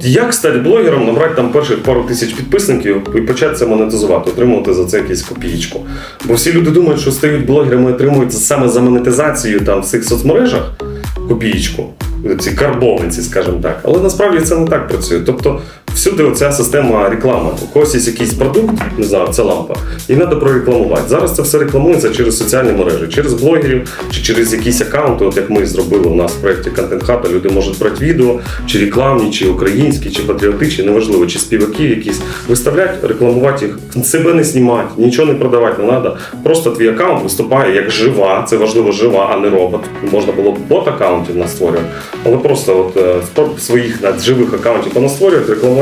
Як стати блогером, набрати там перших пару тисяч підписників і почати це монетизувати, отримувати за це якісь копієчку. Бо всі люди думають, що стають блогерами і отримують саме за монетизацію там в цих соцмережах копієчку, ці карбованці, скажімо так. Але насправді це не так працює. Тобто всюди оця система реклами. У когось є якийсь продукт, не знаю, це лампа, і треба прорекламувати. Зараз це все рекламується через соціальні мережі, через блогерів чи через якісь аккаунти, от як ми зробили у нас в проєкті Content Hub, люди можуть брати відео, чи рекламні, чи українські, чи патріотичні, неважливо, чи співаки якісь, виставляти, рекламувати їх, себе не знімати, нічого не продавати не треба. Просто твій аккаунт виступає як жива, це важливо жива, а не робот. Можна було бот аккаунтів настворювати, але просто от е, своїх живих аккаунтів понастворювати, рекламувати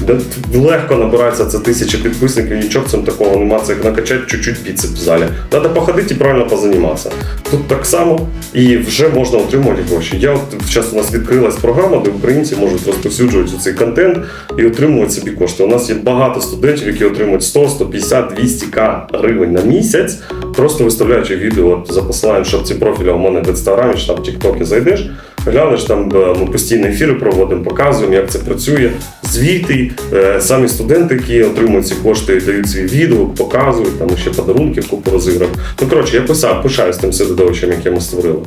Де Легко набирається це тисяча підписників, нічого цьому такого нема. Це як накачати чуть-чуть біцеп в залі. Треба походити і правильно позаніматися. Тут так само і вже можна отримувати гроші. Я от зараз у нас відкрилась програма, де українці можуть розповсюджувати цей контент і отримувати собі кошти. У нас є багато студентів, які отримують 100, 150, 200 к гривень на місяць, просто виставляючи відео за посиланням ці профілі у мене в інстаграмі чи там в зайдеш. Глянеш там е, ми постійні ефіри проводимо, показуємо, як це працює. Звіти, е, самі студенти, які отримують ці кошти, дають свій відгук, показують, там ще подарунки купу розіграв. Ну коротше, я писав, пишаюсь тим середовищем, яке ми створили.